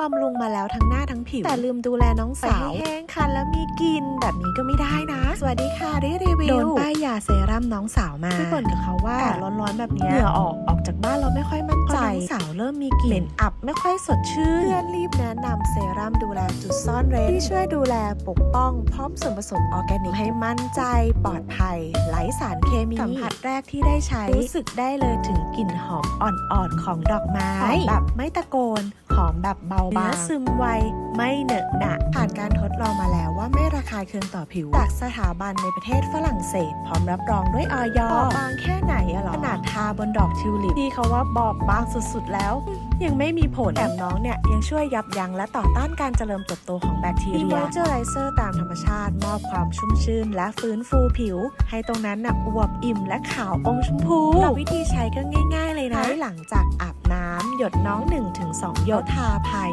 บำรุงมาแล้วทั้งหน้าทั้งผิว แต่ลืมดูแลน้องสาวแห้งคันแล้วมีกลินแบบนี้ก็ไม่ได้นะ สวัสดีค่ะได้รีวิวโดนป้ายยาเซรั่มน้องสาวมาคือบ่นกับเขาว่าอากาศร้อนๆแบบเนี้ยเหงื่อออกออกจากบ้านเราไม่ค่อยมั่นใจน้องสาวเริ่มมีกลิ่นอับไม่ค่อยสดชื่นเพื่อนรีบแนะนำเซรั่มดูแลจุดซ่อนเร้นที่ช่วยดูแลปกป้อง พร้อมส่วนผสมออร์แกนิกให้มั่นใจปลอดภัยไร้สารเคมีสัมผัสแรกที่ได้ใช้รู้สึกได้เลยถึงกลิ่นหอมอ่อนๆของดอกไม้หอมแบบไม่ตะโกน หอมแบบเบาบางเนื้อซึมไว ไม่เหนอะหนะผ่านการทดลองมาแล้วว่าไม่ระคายเคืองต่อผิว จากสถาบันในประเทศฝรั่งเศส พร้อมรับรองด้วยออยบางแค่ไหนอะหรอขนาดทาบนดอกทิวลิปที่เขาว่าบอบบางสุดๆแล้ว ยังไม่มีผลแถมน้องเนี่ยยังช่วยยับยั้งและต่อต้านการเจริญเติบโตของแบคทีเรียมอยเจอไรเซอร์ตามธรรมชาติ มอบความชุ่มชื่น และฟื้นฟูผิว ให้ตรงนั้นน่ะอวบอิ่มและขาวอมชมพูแล้ววิธีใช้ก็ง่าย ๆ เลยนะใช้หลังจากอาบน้ำ หยดน้อง 1-2 หยดทาภาย